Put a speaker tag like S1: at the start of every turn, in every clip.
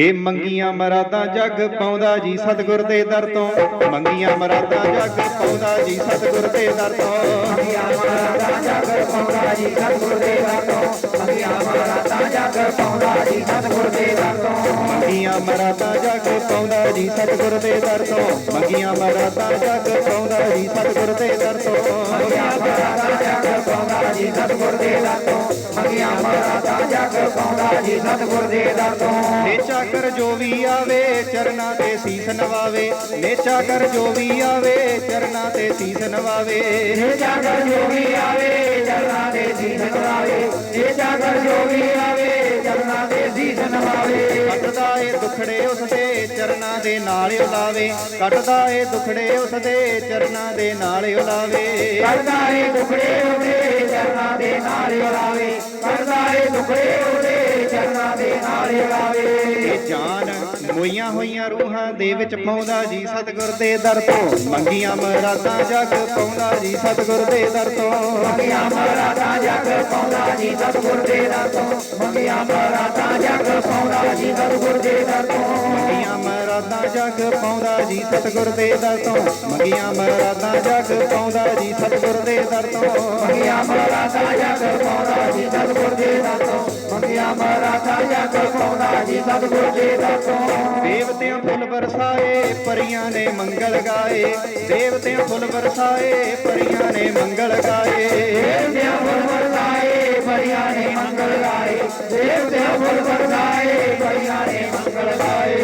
S1: ਇਹ ਮੰਗੀਆਂ ਮਰਾਦਾਂ ਜੱਗ ਪਾਉਂਦਾ ਜੀ ਸਤਿਗੁਰ ਦੇ ਦਰ ਤੋਂ। ਮੰਗੀਆਂ ਮਰਾਦਾਂ ਜੱਗ ਪਾਉਂਦਾ ਜੀ ਸਤਿਗੁਰ ਦੇ ਦਰ ਤੋਂ।
S2: ਮੰਗਿਆ ਮਹਾਰਾਜਾ ਜਗ ਪਾਉਂਦਾ ਜੀ ਸਤਿਗੁਰ ਦੇ ਦਰ ਤੋਂ। ਮੰਗਿਆ ਮਹਾਰਾਜਾ ਜਗ ਪਾਉਂਦਾ ਜੀ ਸਤਿਗੁਰ ਦੇ ਦਰ ਤੋਂ।
S1: ਮੰਗੀਆਂ ਮਰਾਦਾਂ ਜੱਗ ਪਾਉਂਦਾ ਜੀ ਸਤਿਗੁਰ ਦੇ ਦਰ ਤੋਂ। ਮੰਗੀਆਂ ਮਰਾਦਾਂ ਜੱਗ ਪਾਉਂਦਾ ਜੀ ਸਤਿਗੁਰ ਦੇ ਦਰ ਤੋਂ।
S2: ਮੰਗਿਆ ਮਹਾਰਾਜਾ ਜਗ ਪਾਉਂਦਾ ਜੀ ਸਤਿਗੁਰ ਦੇ ਦਰ ਤੋਂ। ਮੰਗਿਆ ਮਹਾਰਾਜਾ ਜਗ ਪਾਉਂਦਾ ਜੀ ਸਤਿਗੁਰ ਦੇ ਦਰ ਤੋਂ।
S1: ਨੇਚਾ ਕਰ ਜੋ ਵੀ ਆਵੇ ਚਰਨਾ ਤੇ ਸੀਸ ਨਵਾਵੇ। ਨੇਚਾ ਕਰ ਜੋ ਵੀ ਆਵੇ ਚਰਨਾ ਤੇ ਸੀਸ ਨਵਾਵੇ।
S2: ਇਹ ਜਾਗਰ ਜੋ ਵੀ ਆਵੇ ਚਰਨਾਂ ਦੇ ਸੀਸ ਨਵਾਵੇ। ਇਹ ਜਾਗਰ ਜੋ ਵੀ
S1: ਦੁਖੜੇ ਉਸ ਦੇ ਚਰਨਾਂ ਦੇ ਨਾਲ ਉਲਾਵੇ। ਕੱਟਦਾ ਏ ਦੁਖੜੇ ਉਸ ਦੇ ਚਰਨਾਂ ਦੇ ਨਾਲ ਉਲਾਵੇ।
S2: ਕਰਦਾ ਏ ਟੁਕੜੇ ਉਹਦੇ ਚਰਨਾਂ ਦੇ ਨਾਲ ਉਲਾਵੇ ਕਰਦਾ ਏ ਟੁਕੜੇ ਉਹਦੇ ਚਰਨਾਂ ਦੇ ਨਾਲ ਉਲਾਵੇ
S1: ਇਹ ਜਾਨ ਮੋਈਆਂ ਹੋਈਆਂ ਰੂਹਾਂ ਦੇ ਵਿੱਚ ਪਾਉਂਦਾ ਜੀ ਸਤਿਗੁਰ ਦੇ ਦਰ ਤੋਂ। ਮੰਗੀਆਂ ਮਰਾਦਾਂ ਜਗ ਪਾਉਂਦਾ ਜੀ ਸਤਿਗੁਰ ਦੇ ਦਰ ਤੋਂ।
S2: ਮੰਗਿਆ ਮਹਾਰਾਜਾ ਜਗ ਪਾਉਂਦਾ ਜੀ ਸਤਿਗੁਰ ਦੇ ਦਰ ਤੋਂ। ਮੰਗਿਆ ਮਹਾਰਾਜਾ ਜਗ ਪਾਉਂਦਾ ਜੀ ਸਤਿਗੁਰ ਦੇ ਦਰ ਤੋਂ।
S1: ਮਰਾਦਾਂ ਜਗ ਪਾਉਂਦਾ ਜੀ ਸਤਿਗੁਰ ਦੇ ਦਰ ਤੋਂ ਮੰਗੀਆਂ ਮਰਾਦਾਂ ਜਗ ਪਾਉਂਦਾ ਜੀ ਸਤਗੁਰ ਦੇ ਦਰ ਤੋਂ
S2: ਮੰਗਿਆ ਮਹਾਰਾਜਾ ਜਗ ਪਾਉਂਦਾ ਜੀ ਸਤਿਗੁਰ ਦੇ ਦਰ ਤੋਂ ਮੰਗਿਆ ਮਹਾਰਾਜਾ ਜਗ ਪਾਉਂਦਾ ਜੀ ਸਤਿਗੁਰ ਦੇ ਦਰ ਤੋਂ
S1: ਦੇਵਤਿਆਂ ਫੁੱਲ ਵਰਸਾਏ, ਪਰੀਆਂ ਨੇ ਮੰਗਲ ਗਾਏ। ਦੇਵਤਿਆਂ ਫੁੱਲ ਵਰਸਾਏ, ਪਰੀਆਂ ਨੇ ਮੰਗਲ ਗਾਏ।
S2: ਦੇਵਤਿਆਂ ਫੁੱਲ ਵਰਸਾਏ ਬੜੀਆਂ ਨੇ ਮੰਗਲ ਗਾਏ। ਦੇਵਤਿਆਂ ਫੁੱਲ ਵਰਸਾਏ ਬੜੀਆਂ ਨੇ ਮੰਗਲ ਗਾਏ।
S1: ਨੇ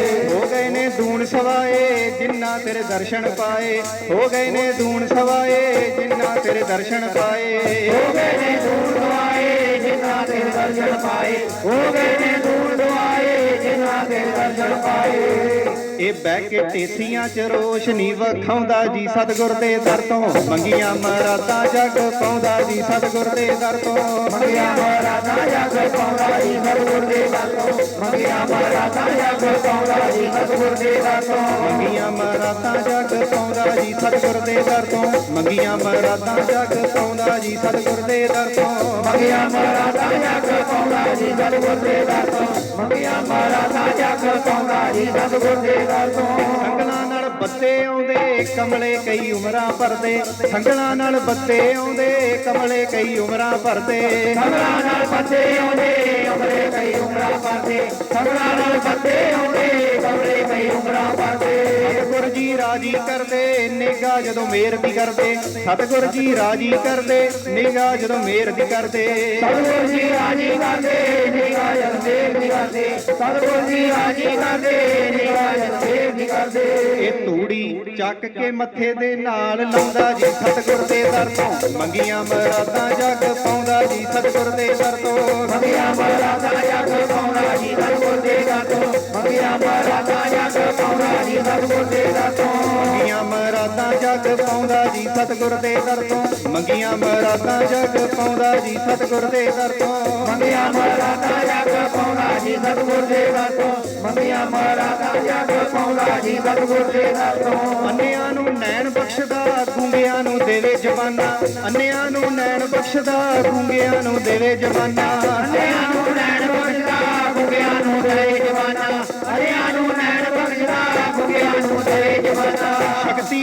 S1: ਦੂਣ ਸਵਾਏ ਜਿਨ੍ਹਾਂ ਤੇਰੇ ਦਰਸ਼ਨ ਪਾਏ। ਹੋ ਗਏ ਨੇ ਦੂਣ ਸਵਾਏ ਜਿਨ੍ਹਾਂ ਤੇਰੇ ਦਰਸ਼ਨ ਪਾਏ।
S2: ਹੋ ਗਏ ਨੇ ਦੂਰ ਦੁਆਏ ਜਿਨ੍ਹਾਂ ਦੇ ਦਰਸ਼ਨ ਪਾਏ। ਹੋ ਗਏ ਨੇ ਦੂਰ ਦੁਆਏ ਜਿਨ੍ਹਾਂ ਦੇ ਦਰਸ਼ਨ ਪਾਏ।
S1: ਇਹ ਬਹਿ ਕੇ ਟੇਸੀਆਂ 'ਚ ਰੋਸ਼ਨੀ ਵਖਾਉਂਦਾ ਜੀ ਸਤਿਗੁਰ ਦੇ ਦਰ ਤੋਂ। ਮੰਗੀਆਂ ਮਰਾਦਾਂ ਜਗ ਪਾਉਂਦਾ ਜੀ ਸਤਿਗੁਰ ਦੇ ਦਰ ਤੋਂ।
S2: ਮੰਗਿਆ ਮਹਾਰਾਜਾ ਜਗ ਪਾਉਂਦਾ ਜੀ ਸਤਿਗੁਰ ਦੇ ਦਰ ਤੋਂ। ਮੰਗਿਆ ਮਹਾਰਾਜਾ ਜਗ ਪਾਉਂਦਾ ਜੀ ਸਤਿਗੁਰ ਦੇ ਦਰ ਤੋਂ।
S1: ਮੰਗੀਆਂ ਮਰਾਦਾਂ ਜਗ ਪਾਉਂਦਾ ਜੀ ਸਤਿਗੁਰ ਦੇ ਦਰ ਤੋਂ। ਮੰਗੀਆਂ ਮਰਾਦਾਂ ਜਗ ਪਾਉਂਦਾ ਜੀ ਸਤਿਗੁਰ ਦੇ ਦਰ ਤੋਂ।
S2: ਮੰਗਿਆ ਮਹਾਰਾਜਾ ਜਗ ਪਾਉਂਦਾ ਜੀ ਸਤਿਗੁਰ ਦੇ ਦਰ ਤੋਂ। ਮੰਗਿਆ ਮਹਾਰਾਜਾ ਜਗ ਪਾਉਂਦਾ ਜੀ ਸਤਿਗੁਰ ਦੇ ਦਰ ਤੋਂ
S1: ਸੰਗਲਾਂ ਬੱਤੇ ਆਉਂਦੇ ਕਮਲੇ ਕਈ ਉਮਰਾਂ ਭਰਦੇ। ਸੰਗਲਾਂ ਨਾਲ ਬੱਤੇ ਆਉਂਦੇ ਕਮਲੇ ਕਈ ਉਮਰਾਂ ਭਰਦੇ।
S2: ਸਗਲਾ ਨਾਲ ਬੱਤੇ ਆਉਂਦੇ ਉਮਰੇ ਕਈ ਉਮਰਾਂ ਪਰਦੇ ਸਗਲਾ ਨਾਲ ਬੱਤੇ ਆਉਂਦੇ ਕਮਰੇ ਕਈ ਉਮਰਾਂ ਪਰਦੇ
S1: ਸਤਿਗੁਰ ਜੀ ਰਾਜੀ ਕਰਦੇ ਨਿਗਾ ਜਦੋਂ ਮੇਰ ਦੀ ਕਰਦੇ। ਸਤਿਗੁਰ ਜੀ ਰਾਜੀ ਕਰਦੇ ਨਿਗਾ ਜਦੋਂ ਮੇਰ ਦੀ ਕਰਦੇ।
S2: ਸਤਿਗੁਰ ਜੀ ਰਾਜੀ ਕਰਦੇ ਨਿਗਾਹ ਦੇਵ ਦੀ ਕਰਦੇ। ਸਤਿਗੁਰ ਜੀ ਰਾਜੀ ਕਰਦੇ ਨਿਗਾਹ ਦੇਵ ਦੀ ਕਰਦੇ
S1: ਇਹ ਧੂੜੀ ਚੱਕ ਕੇ ਮੱਥੇ ਦੇ ਨਾਲ ਲਾਉਂਦਾ ਜੀ ਸਤਿਗੁਰ ਦੇ ਦਰ ਤੋਂ। ਮੰਗੀਆਂ ਮਰਾਦਾਂ ਜਗ ਪਾਉਂਦਾ ਜੀ ਸਤਿਗੁਰ ਦੇ ਦਰ ਤੋਂ।
S2: ਮੰਗਿਆ ਮਹਾਰਾਜਾ ਜਗ ਪਾਉਂਦਾ ਜੀ ਸਤਿਗੁਰ ਦੇ ਦਰ ਤੋਂ। ਮੰਗਿਆ ਮਹਾਰਾਜਾ ਜਗ ਪਾਉਂਦਾ ਜੀ ਸਤਿਗੁਰ ਦੇ ਦਰ ਤੋਂ।
S1: ਮੰਗੀਆਂ ਮਰਾਦਾਂ ਜਗ ਪਾਉਂਦਾ ਜੀ ਸਤਿਗੁਰ ਦੇ ਦਰ ਤੋਂ। ਮੰਗੀਆਂ ਮਰਾਦਾਂ ਜਗ ਪਾਉਂਦਾ ਜੀ ਸਤਿਗੁਰ ਦੇ ਦਰ ਤੋਂ।
S2: ਮੰਗਿਆ ਮਹਾਰਾਜਾ ਜਗ ਪਾਉਂਦਾ ਜੀ ਸਤਿਗੁਰ ਦੇ ਦਰ ਤੋਂ। ਮੰਗਿਆ ਮਹਾਰਾਜਾ ਜਗ ਪਾਉਂਦਾ ਜੀ ਸਤਿਗੁਰ ਦੇ ਦਰ
S1: ਅੰਨਿਆਂ ਨੂੰ ਨੈਣ ਬਖਸ਼ਦਾ ਗੂੰਗਿਆਂ ਨੂੰ ਦੇਵੇ ਜਵਾਨਾ। ਅੰਨਿਆਂ ਨੂੰ ਨੈਣ ਬਖਸ਼ਦਾ ਗੂੰਗਿਆਂ ਨੂੰ ਦੇਵੇ ਜਵਾਨਾ।
S2: ਹਰਿਆਂ ਨੂੰ ਨੈਣ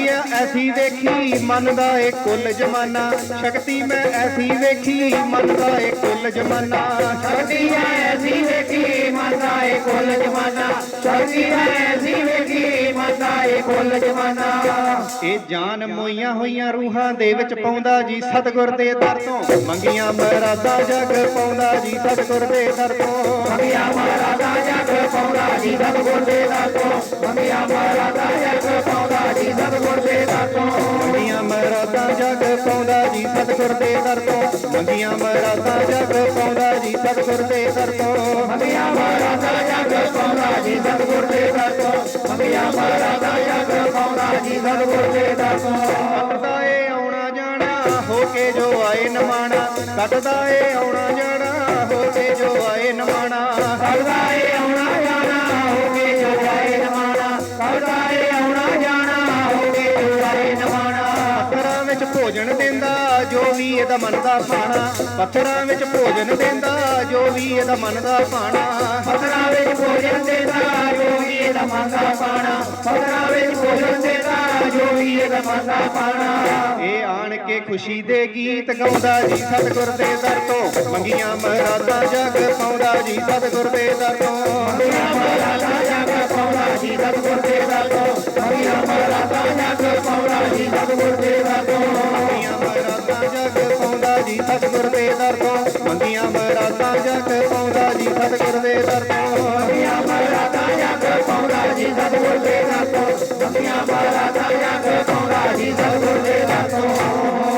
S1: ਸ਼ਕਤੀ ਐ ਐਸੀ ਵੇਖੀ ਮੰਨਦਾ ਏ ਕੁੱਲ ਜਮਾਨਾ। ਸ਼ਕਤੀ ਮੈਂ ਐਸੀ ਵੇਖੀ ਮੰਨਦਾ ਏ ਕੁੱਲ ਜਮਾਨਾ।
S2: ਸ਼ਕਤੀ ਹੈ ਐਸੀ ਵੇਖੀ ਮਾਤਾ ਏ ਕੁੱਲ ਜਮਾਨਾ। ਸ਼ਕਤੀ ਹੈ ਐਸੀ ਵੇਖੀ ਮਾਤਾ ਏ ਕੁੱਲ ਜਮਾਨਾ।
S1: ਇਹ ਜਾਨ ਮੋਈਆਂ ਹੋਈਆਂ ਰੂਹਾਂ ਦੇ ਵਿੱਚ ਪਾਉਂਦਾ ਜੀ ਸਤਿਗੁਰ ਦੇ ਦਰ ਤੋਂ। ਮੰਗੀਆਂ ਮਰਾਦਾ ਜਗ ਪਾਉਂਦਾ ਜੀ ਸਤਿਗੁਰ ਦੇ ਦਰ ਤੋਂ।
S2: ਮੰਗਿਆ ਮਹਾਰਾਜਾ ਜਗ ਪਾਉਂਦਾ ਜੀ ਸਤਿਗੁਰ ਦੇ ਦਰ ਤੋਂ। ਮੰਗਿਆ ਮਹਾਰਾਜਾ ਸਤਿਗੁਰ ਦੇ ਦਰ ਤੋਂ
S1: ਮੰਗੀਆਂ ਮਰਾਦਾ ਜਗ ਪਾਉਂਦਾ ਜੀ ਸਤਿਗੁਰ ਦੇ ਦਰ ਤੋਂ ਮੰਗਿਆ
S2: ਮਹਾਰਾਜਾ ਜਗ ਪਾਉਂਦਾ ਜੀ ਸਤਿਗੁਰ ਦੇ ਦਰ ਤੋਂ ਮੰਗਿਆ ਜਗ ਪਾਉਂਦਾ ਜੀ ਸਤਿਗੁਰ ਦੇ ਦਰ ਤੋਂ
S1: ਕੱਟਦਾ ਏ ਆਉਣਾ ਜਾਣਾ ਹੋ ਕੇ ਜੋ ਆਏ ਨਮਾਣਾ। ਕੱਟਦਾ ਏ ਆਉਣਾ ਜਾਣਾ ਹੋ ਕੇ ਜੋ ਆਏ ਨਮਾਣਾ।
S2: ਕਰਦਾ
S1: ਵੀ ਇਹਦਾ ਮਨ ਦਾ ਭਾਣਾ। ਪੱਥਰਾਂ ਵਿੱਚ ਭੋਜਨ ਦਿੰਦਾ, ਜੋ ਵੀ ਇਹਦਾ ਮਨ ਦਾ ਭਾਣਾ।
S2: ਵਿੱਚ ਭੋਜਨ ਦੇਦਾ ਮੰਗਾ ਪਾਣਾ ਪਤਨਾ ਵਿੱਚ ਭੋਜਨ ਦੇਦਾ, ਜੋ ਵੀ ਇਹ ਮੰਗਾ ਪਾਣਾ
S1: ਇਹ ਆਣ ਕੇ ਖੁਸ਼ੀ ਦੇ ਗੀਤ ਗਾਉਂਦਾ ਜੀ, ਸਤਿਗੁਰ ਦੇ ਦਰ ਤੋਂ। ਮੰਗੀਆਂ ਮਰਾਦਾ ਜਗ ਪਾਉਂਦਾ ਜੀ, ਸਤਿਗੁਰ ਦੇ ਦਰ ਤੋਂ।
S2: ਮਹਾਰਾਜਾ ਜਗ ਪਾਉਣਾ ਜੀ, ਸਤਿਗੁਰ ਦੇ ਦਰ ਤੋਂ। ਮੰਗਿਆ ਮਹਾਰਾਜਾ ਜਗ ਪਾਉਣਾ ਜੀ, ਸਤਿਗੁਰ ਦੇ ਦਰ ਤੋਂ। દુનિયા પર રાજા સદગુરુ દેવા તો